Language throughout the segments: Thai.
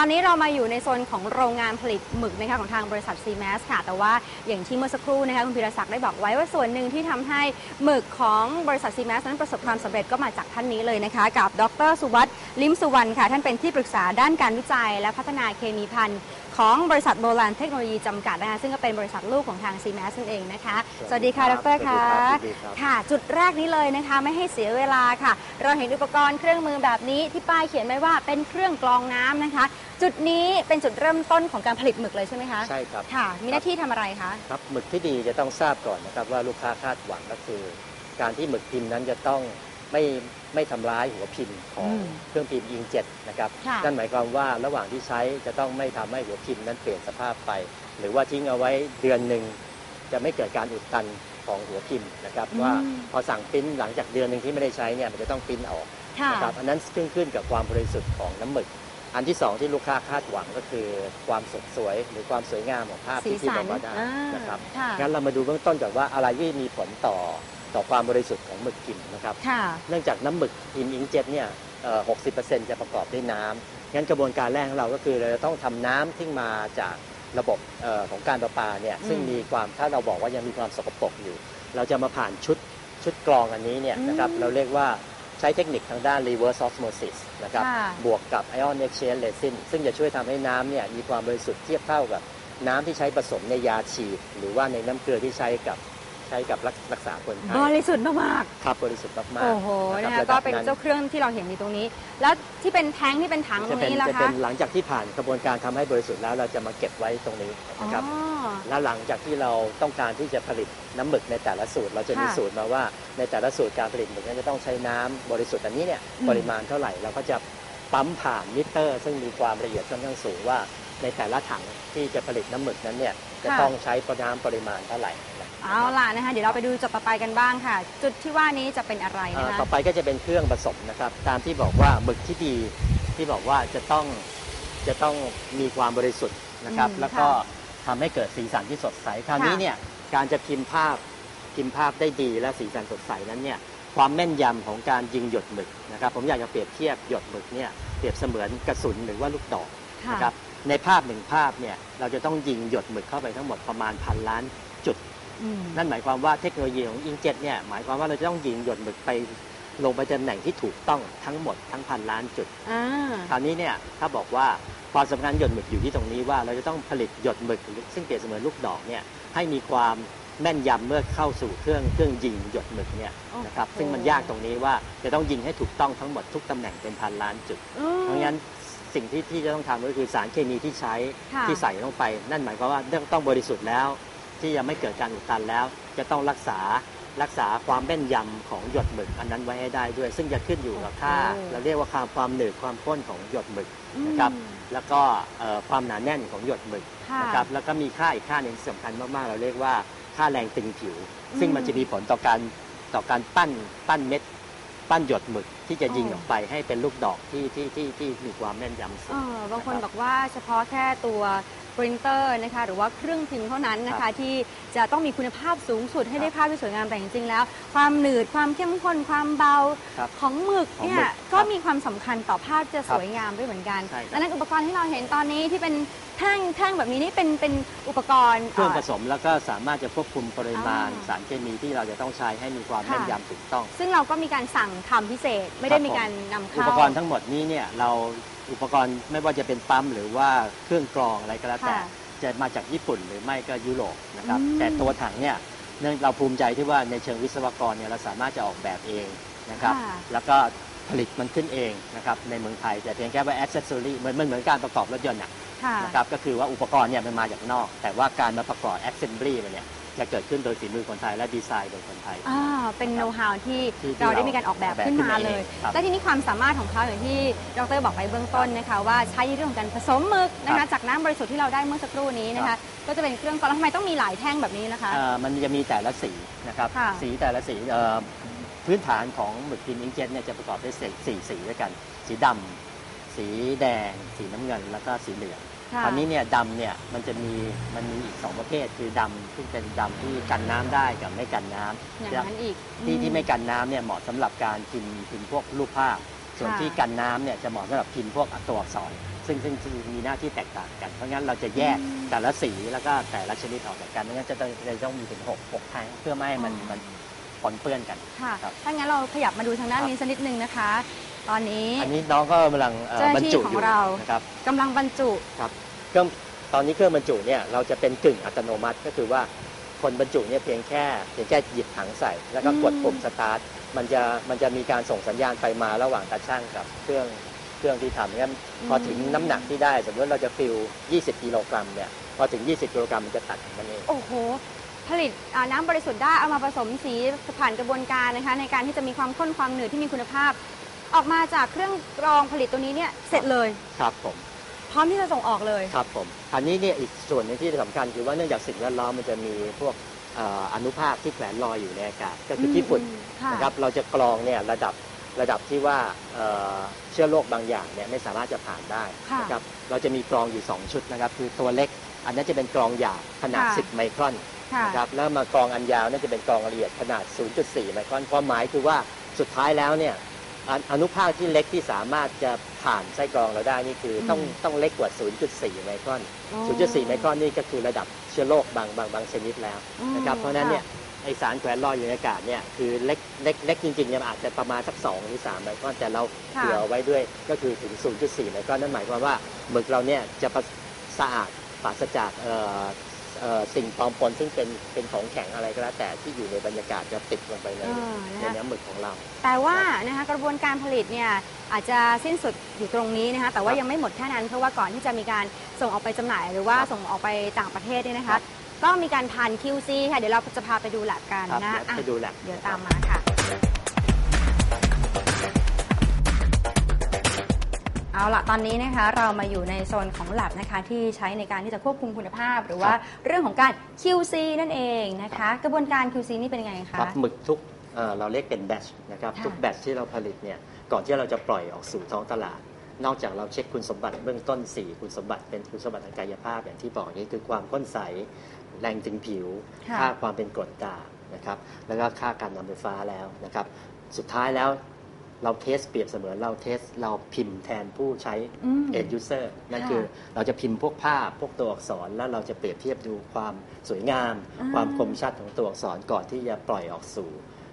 ตอนนี้เรามาอยู่ในโซนของโรงงานผลิตหมึกนะคะของทางบริษัท c m a s ค่ะ แต่ว่าอย่างที่เมื่อสักครู่นะคะคุณพิรศักดิ์ได้บอกไว้ว่าส่วนหนึ่งที่ทำให้หมึกของบริษัท c m a s นั้นประสบความสำเร็จก็มาจากท่านนี้เลยนะคะ กับดรสุวัสด์ลิมสุวรรณค่ะ ท่านเป็นที่ปรึกษาด้านการวิจัย และพัฒนาเคมีพันธุ์ ของบริษัทโบราณเทคโนโลยีจำกัดนะคะซึ่งก็เป็นบริษัทลูกของทาง c m a s นั่นเองนะคะ สวัสดีค่ะดรค่ะสวัสดีครับค่ะ จุดแรกนี้เลยนะคะ ไม่ให้เสียเวลาค่ะ เราเห็นอุปกรณ์เครื่องมือแบบนี้ที่ป้ายเขียนไว้ว่าเป็นเครื่องกรองน้ำนะคะ จุดนี้เป็นจุดเริ่มต้นของการผลิตหมึกเลยใช่ไหมคะใช่ครับค่ะ มีหน้าที่ทำอะไรคะครับหมึกที่ดีจะต้องทราบก่อนนะครับว่าลูกค้าคาดหวังก็คือ การที่หมึกพิมพ์นั้นจะต้อง ไม่ไม่ทำร้ายหัวพิมพ์ของอืมเครื่องพิมพ์อิงเจ็ตนะครับค่ะนั่นหมายความว่าระหว่างที่ใช้จะต้องไม่ทำให้หัวพิมพ์นั้นเปลี่ยนสภาพไป หรือว่าทิ้งเอาไว้เดือนหนึ่งจะไม่เกิดการอุดตันของหัวพิมพ์นะครับอืมว่าพอสั่งปริ้นหลังจากเดือนหนึ่งที่ไม่ได้ใช้เนี่ยมันจะต้องปริ้นออกค่ะนะครับอันนั้นขึ้นขึ้นกับความบริสุทธิ์ของน้ำหมึก อันที่สองที่ลูกค้าคาดหวังก็คือความสดสวยหรือความสวยงามของภาพสีที่ที่สัอนอกมาได้อ่านะครับค่ะงั้นเรามาดูเบื้องต้นก่อนว่าอะไรที่มีผลต่อ ต่อความบริสุทธิ์ของหมึกพิมพ์นะครับ ค่ะ เนื่องจากน้ำหมึกพิมพ์อิงเจ็ตเนี่ยเอ่อ60%จะประกอบด้วยน้ำงั้นกระบวนการแรกของเราก็คือเราจะต้องทำน้ำที่มาจากระบบเอ่อของการประปาเนี่ยอืมซึ่งมีความถ้าเราบอกว่ายังมีความสกปรกอยู่ เราจะมาผ่านชุดชุดกรองอันนี้เนี่ยนะครับอืมเราเรียกว่าใช้เทคนิคทางด้าน reverse osmosis นะครับค่ะ บวกกับ ion exchange resin ซึ่งจะช่วยทำให้น้ำเนี่ยมีความบริสุทธิ์เทียบเท่ากับน้ำที่ใช้ผสมในยาฉีด หรือว่าในน้ำเกลือที่ใช้กับ ใช้กับรักรักษาคนไข้บริสุทธิ์มากครับบริสุทธิ์ๆมากๆโอ้โหนะนะครัคะบก็ระดับเป็นนั้นเจ้าเครื่องที่เราเห็นอยู่ตรงนี้ แล้วที่เป็นแท้งที่เป็นถังตรจะงเป็นนี้ล่ะจะคะเป็นหลังจากที่ผ่านกระบวนการทำให้บริสุทธิ์แล้วเราจะมาเก็บไว้ตรงนี้อ๋อนะครับแล้วหลังจากที่เราต้องการที่จะผลิตน้ำหมึกในแต่ละสูตร เราจะมีค่ะสูตรมาว่าในแต่ละสูตรการผลิตหมึกนั้นจะต้องใช้น้ำบริสุทธิ์อันนี้เนี่ยอืมปริมาณเท่าไหร่เราก็จะปั๊มผ่านมิเตอร์ ซึ่งมีความละเอียดค่อนข้างสูงว่าในแต่ละถังที่จะผลิตน้ำหมึกนั้นเนี่ยจะต้องใช้น้ำปริมาณเท่าไหร่นะ เอาล่ะนะคะเดี๋ยวเราไปดูจุดต่อไปกันบ้างค่ะ จุดที่ว่านี้จะเป็นอะไรเอ่นะอคะ ต่อไปก็จะเป็นเครื่องผสมนะครับ ตามที่บอกว่าหมึกที่ดีที่บอกว่าจะต้องจะต้องมีความบริสุทธิ์นะครับ อืมแล้วก็ค่ะทำให้เกิดสีสันที่สดใสคราวนี้ค่ะ เนี่ยการจะพิมพ์ภาพพิมพ์ภาพได้ดีและสีสันสดใสนั้นเนี่ยความแม่นยำของการยิงหยดหมึกนะครับ ผมอยากจะเปรียบเทียบหยดหมึกเนี่ยเปรียบเสมือนกระสุนหรือว่าลูกดอกค่ะนะครับในภาพหนึ่งภาพเนี่ยเราจะต้องยิงหยดหมึกเข้าไปทั้งหมดประมาณพันล้านจุดอืม นั่นหมายความว่าเทคโนโลยีของอิงเจ็ตเนี่ยหมายความว่าเราจะต้องยิงหยดหมึกไปลงไปตำแหน่งที่ถูกต้องทั้งหมดทั้งพันล้านจุดอ่าคราวนี้เนี่ยถ้าบอกว่าความสำคัญหยดหมึกอยู่ที่ตรงนี้ว่าเราจะต้องผลิตหยดหมึก ซึ่งเปรียบเสมือนลูกดอกเนี่ยให้มีความแม่นยำเมื่อเข้าสู่เครื่องเครื่องยิงหยดหมึกเนี่ยนะครับโอ้โหซึ่งมันยากตรงนี้ว่าจะต้องยิงให้ถูกต้องทั้งหมดทุกตำแหน่งเป็นพันล้านจุดอืมเพราะงั้นสิ่งที่ที่จะต้องทำก็คือสารเคมีที่ใช้ค่ะที่ใส่ลงไป นั่นหมายความว่าต้องต้องบริสุทธิ์แล้ว ที่ยังไม่เกิดการอุดตันแล้ว จะต้องรักษารักษาความแม่นยำของหยดหมึก อันนั้นไว้ให้ได้ด้วย ซึ่งจะขึ้นอยู่กับค่าโอ้เราเรียกว่าความความหนืดความข้นของหยดหมึกนะครับอืมแล้วก็เอ่อความหนาแน่นของหยดหมึกค่ะนะครับแล้วก็มีค่าอีกค่าหนึ่งที่สำคัญมากๆ เราเรียกว่าค่าแรงตึงผิว ซึ่งอืมมันจะมีผลต่อการต่อการปั้นปั้นเม็ดปั้นหยดหมึกที่จะยิงอ๋อออกไปให้เป็นลูกดอกที่ที่ที่ที่มีความแม่นยำสูเองอบางคนบอกว่าเฉพาะแค่ตัว ปรินเตอร์นะคะหรือว่าเครื่องพิมพ์เท่านั้นนะครัคะบ ที่จะต้องมีคุณภาพสูงสุดให้ครับได้ภาพที่สวยงามแต่จริงๆแล้ว ความหนืดความเข้มข้นความเบาครับ ของหมึกของเนี่หมึยกก็ครับมีความสำคัญต่อภาพที่จะครัสบวยงามด้วยเหมือนกันใช่ครับ ดังนั้นอุปกรณ์ที่เราเห็นตอนนี้ที่เป็น แท่งแท่งแบบนี้นี่เป็นเป็นอุปกรณ์เครื่องผเอ่อสมแล้วก็สามารถจะควบคุมปริมาณอ่าสารเคมีที่เราจะต้องใช้ให้มีความค่ะแม่นยำถูกต้อง ซึ่งเราก็มีการสั่งทำพิเศษไม่ได้ครับมีการนำอุเข้าปกรณ์ทั้งหมดนี้เนี่ยเราอุปกรณ์ไม่ว่าจะเป็นปั๊มหรือว่าเครื่องกรองอะไรก็แล้วแต่ค่ะจะมาจากญี่ปุ่นหรือไม่ก็ยุโรปนะครับอืมแต่ตัวถังเนี่ยเนื่องเราภูมิใจที่ว่าในเชิงวิศวกรเนี่ยเราสามารถจะออกแบบเองนะครับค่ะแล้วก็ผลิตมันขึ้นเองนะครับในเมืองไทยแต่เพียงแค่ว่า accessory เหมือนมันเหมือนการประกอบรถยนต์อะค่ะ นะครับก็คือว่าอุปกรณ์เนี่ยมันมาจากนอก แต่ว่าการมาประกอบ assembly มันเนี่ยจะเกิดขึ้นโดยฝีมือคนไทยและดีไซน์โดยคนไทย อ่า เป็นโน้ตฮาวที่ที่เราได้ที่เรามีการออกแบบออกแบบขึ้นมาขึ้นมาเลยเองครับและที่นี่ความสามารถของเขาอย่างที่ดรบอกไปเบื้องต้นนะคะ ว่าใช้ในเรื่องของการผสมหมึกนะครัคะ บจากน้ำบริสุทธิ์ที่เราได้เมื่อสักครู่นี้นะครัคะ บ ก็จะเป็นเครื่องกรองแล้วทำไมต้องมีหลายแท่งแบบนี้นะคะเอ่อมันจะมีแต่ละสีนะครับค่ะสีแต่ละสีเอ่อพื้นฐานของหมึกพิมพ์อิงเจ็ตเนี่ยจะประกอบด้วยสีสี่สีด้วยกัน สีดำ สีแดง สีน้ำเงิน แล้วก็สีเหลืองค่ะ คราวนี้เนี่ยดำเนี่ยมันจะมีมันมีอีกสองประเภทคือดำที่เป็นดำที่กันน้ำได้กับไม่กันน้ำอย่างนั้นอีกที่ที่อืไม่กันน้ำเนี่ยเหมาะสำหรับการพิมพ์พิมพ์พวกรูปภาพ ส่วนค่ะที่กันน้ำเนี่ยจะเหมาะสำหรับพิมพ์พวกตัวอักษร ซึ่งซึ่งซึ่งมีหน้าที่แตกต่างกัน เพราะงั้นเราจะแยกแต่ละสีแล้วก็แต่ละชนิดออกจากกันไม่งั้นจะต้องจะต้องมีถึงหกหกแท่งเพื่อไม่ให้มันมันปนเปื้อนกัน ค่ะ ครับถ้างั้นเราขยับมาดูทางด้านครับนี้สักนิดนึงนะคะ ตอนนี้ อันนี้น้องก็กำลังเอ่อเจ้าหบรน้ารที่จุของอยู่เรา นะครับกำลังบรรจุเครื่องตอนนี้เครื่องบรรจุเนี่ยเราจะเป็นกึ่งอัตโนมัติก็คือว่าคนบรรจุเนี่ยเพียงแค่เพียงแค่หยิบถังใส่ แล้วก็กดอืม ปุ่มสตาร์ทมันจะมันจะมีการส่งสัญญาณไปมาระหว่างตาช่างกับเครื่องเครื่องที่ทำงั้นพอถึงน้ำหนักที่ได้ สมมติเราจะฟิล 20 กิโลกรัมเนี่ยพอถึง 20 กิโลกรัมมันจะตัดมันเอง โอ้โห ผลิตอ่าน้ำบริสุทธิ์ได้เอามาผสมสีผ่านกระบวนการนะคะ ในการที่จะมีความข้นความหนืดที่มีคุณภาพ ออกมาจากเครื่องกรองผลิตตัวนี้เนี่ยเสร็จเลย ครับผมพร้อมที่จะส่งออกเลย ครับผมอันนี้เนี่ยอีกส่วนหนึงที่สำคัญคือว่าเนื่องจากสิ่งแวดล้อมมันจะมีพวกเอ่ออนุภาคที่แขวนลอยอยู่ในอากาศก็คือที่ฝุ่นอืมค่ะ นะครับเราจะกรองเนี่ยระดับระดับที่ว่าเอ่อเชื้อโรคบางอย่างเนี่ยไม่สามารถจะผ่านได้ค่ะนะครับเราจะมีกรองอยู่ 2 ชุดนะครับคือตัวเล็ก อันนั้นจะเป็นกรองหยาบขนาด ค่ะ 10 ไมครอน ค่ะ นะครับแล้วมากรองอันยาวนั่นจะเป็นกรองละเอียดขนาด 0.4 ไมครอนความหมายคือว่าสุดท้ายแล้วเนี่ย ออนุภาคที่เล็กที่สามารถจะผ่านไส้กรองเราได้นี่คืออมต้องต้องเล็กกว่า 0.4 ไมครอนอ๋อ0.4 ไมครอนนี่ก็คือระดับเชื้อโรคบางบางบางชนิดแล้วนะครับอืมเพราะฉะนั้นเนี่ยค่ไอสารแขวนลอยอยู่ในอากาศเนี่ยคือเล็กเล็กเล็กจริงๆเนี่ยมันอาจจะประมาณสัก2หรือ3ไมครอนแต่เราค่ะเผื่อไว้ด้วยก็คือถึง 0.4 ไมครอนนั่นหมายความว่าหมึกเราเนี่ยจะประสะอาดปราศจากเอ่อเอ่อ สิ่งปลอมปนซึ่งเป็นเป็นของแข็งอะไรก็แล้วแต่ที่อยู่ในบรรยากาศจะติดลงไปในอ่านะในคะ เนื้อหมึกของเรา แต่ว่านะคะกระบวนการผลิตเนี่ยอาจจะสิ้นสุดอยู่ตรงนี้นะคะแต่ว่าครับยังไม่หมดแค่นั้น เพราะว่าก่อนที่จะมีการส่งออกไปจำหน่าย หรือว่าครับส่งออกไปต่างประเทศเนี่ยนะครัคะ บ ก็มีการผ่าน QC ค่ะเดี๋ยวเราจะพาไปดูแลบกันครับนะเดี๋ยวอะไปดูแลบเดี๋ยวนะครับตามมาค่ะ เอาละตอนนี้นะคะเรามาอยู่ในโซนของ lab นะคะที่ใช้ในการที่จะควบคุมคุณภาพ หรือว่าเรื่องของการ QC นั่นเองนะคะ กระบวนการ QC นี่เป็นยังไงคะครับหมึกทุกเอ่อเราเรียกเป็นแบชนะครับค่ะทุกแบชที่เราผลิตเนี่ยก่อนที่เราจะปล่อยออกสู่ท้องตลาด นอกจากเราเช็คคุณสมบัติเบื้องต้น 4 คุณสมบัติเป็นคุณสมบัติทางกายภาพอย่างที่บอกนี้คือความข้นใสแรงถึงผิว ค่ะ ค่าความเป็นกรดด่างนะครับแล้วก็ค่าการนำไฟฟ้าแล้วนะครับสุดท้ายแล้ว เราเทสเปรียบเสมือนเราเทสเราพิมพ์แทนผู้ใช้อืม end user นั่นค่ะคือเราจะพิมพ์พวกภาพพวกตัวอักษร แล้วเราจะเปรียบเทียบดูความสวยงามอ่าความคมชัดของตัวอักษรก่อนที่จะปล่อยออกสู่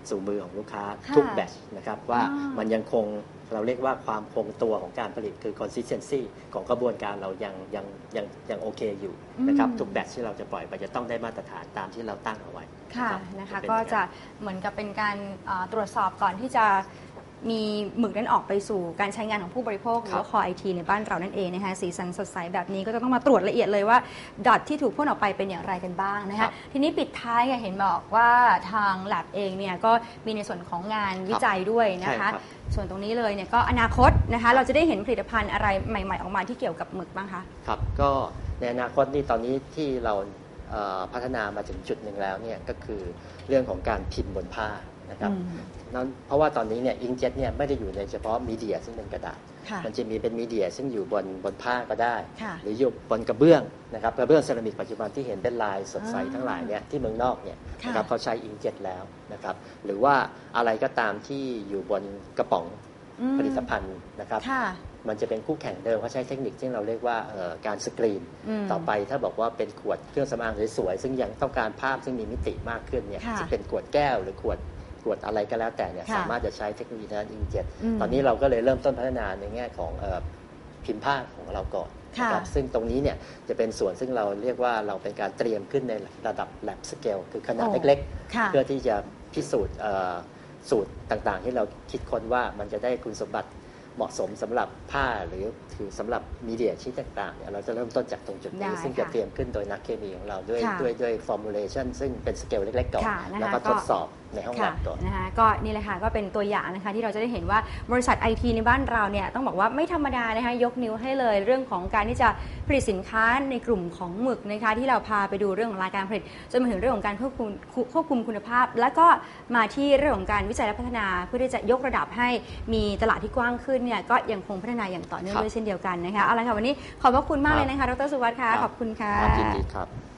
สู่มือของลูกค้าค่ะทุกแบตนะครับว่าอ่ามัมันยังคงเราเรียกว่าความคงตัวของการผลิตคือ consistency ของกระบวนการเรายังยังยังยังโอเคอยู่นะครับอืมทุกแบตที่เราจะปล่อยไปจะต้องได้มาตรฐานตามที่เราตั้งเอาไว้ค่ะรับนะคะเป็ก็อย่างนั้นจะเหมือนกับเป็นการเอ่อตรวจสอบก่อนที่จะ มีหมึกนั้นออกไปสู่การใช้งานของผู้บริโภคหรือว่าคอไอทีในบ้านเรานั่นเองนะคะสีสันสดใสแบบนี้ก็จะต้องมาตรวจละเอียดเลยว่าดอทที่ถูกพ่นออกไปเป็นอย่างไรกันบ้างนะครัคะบทีนี้ปิดท้ายค่ะเห็นบอกว่าทาง lab เองเนี่ยก็มีในส่วนของงานวิจัยด้วยนะใช่คะครับส่วนตรงนี้เลยเนี่ยก็อนาคตนะคะ เราจะได้เห็นผลิตภัณฑ์อะไรใหม่ ๆ ออกมาที่เกี่ยวกับหมึกบ้างคะ ครับก็ในอนาคตนี่ตอนนี้ที่เราเอ่อพัฒนามาถึงจุดหนึ่งแล้วเนี่ยก็คือเรื่องของการพิมพ์บนผ้านะครับ อืม นั้นเพราะว่าตอนนี้เนี่ยอิงเจ็ตเนี่ยไม่ได้อยู่ในเฉพาะมีเดียซึ่งเป็นกระดาษค่ะมันจะมีเป็นมีเดียซึ่งอยู่บนบนผ้าก็ได้ค่ะหรืออยู่บนกระเบื้องนะครับกระเบื้องเซรามิกปัจจุบันที่เห็นเป็นลายสดใสอ่าทั้งหลายเนี่ยที่เมืองนอกเนี่ยค่ะนะครับเขาใช้อิงเจ็ตแล้วนะครับหรือว่าอะไรก็ตามที่อยู่บนกระป๋องอืมผลิตภัณฑ์นะครับค่ะมันจะเป็นคู่แข่งเดิมเขาใช้เทคนิคที่เราเรียกว่าเอ่อการสกรีนมต่อไปถ้าบอกว่าเป็นขวดเครื่องสำอางสวยๆซึ่งยังต้องการภาพซึ่งมีมิติมากขึ้นเนี่ยค่ะจะเป็นขวดแก้วหรือขวด ขวดอะไรก็แล้วแต่เนี่ยค่ะสามารถจะใช้เทคโนโลยีทางด้านอิงเจ็ตมตอนนี้เราก็เลยเริ่มต้นพัฒนาในแง่ของเอ่อพิมพ์ภาพของเราก่อนค่ะนะครับซึ่งตรงนี้เนี่ยจะเป็นส่วนซึ่งเราเรียกว่าเราเป็นการเตรียมขึ้นในระดับ lab scale คือขนาดโอ้ เล็กค่ะๆเพื่อที่จะพิสูจน์เอ่อสูตรต่างๆ ที่เราคิดค้นว่ามันจะได้คุณสมบัติเหมาะสมสำหรับผ้าหรือถือสำหรับมีเดียชิ้นต่างๆเนี่ยเราจะเริ่มต้นจากตรงจุดนี้ได้ซึ่งจะค่ะเตรียมขึ้นโดยนักเคมีของเราด้วยค่ะด้วยด้วยฟอร์มูลเลชันซึ่งเป็นสเกลเล็กๆก่อนค่ะนะคะแล้วก็ก็ ทดสอบ ในห้องแลค่ะบก่อนนะคะก็นี่แหละค่ะก็เป็นตัวอย่างนะคะที่เราจะได้เห็นว่าบริษัทไอทีในบ้านเราเนี่ยต้องบอกว่าไม่ธรรมดานะคะยกนิ้วให้เลยเรื่องของการที่จะผลิตสินค้าในกลุ่มของหมึกนะคะที่เราพาไปดูเรื่องของรายการผลิตจนมาถึงเรื่องของการควบคุมควบคุมคุณภาพ แล้วก็มาที่เรื่องของการวิจัยและพัฒนา เพื่อที่จะยกระดับให้มีตลาดที่กว้างขึ้นเนี่ยก็ยังคงพัฒนาอย่างต่อเนื่องครับด้วยเช่นเดียวกันนะคะเอาละค่ะวันนี้ขอบพระคุณมากครับเลยนะคะดรสุวัสดิ์ค่ะครับขอบคุณค่ะครับยินดีครับ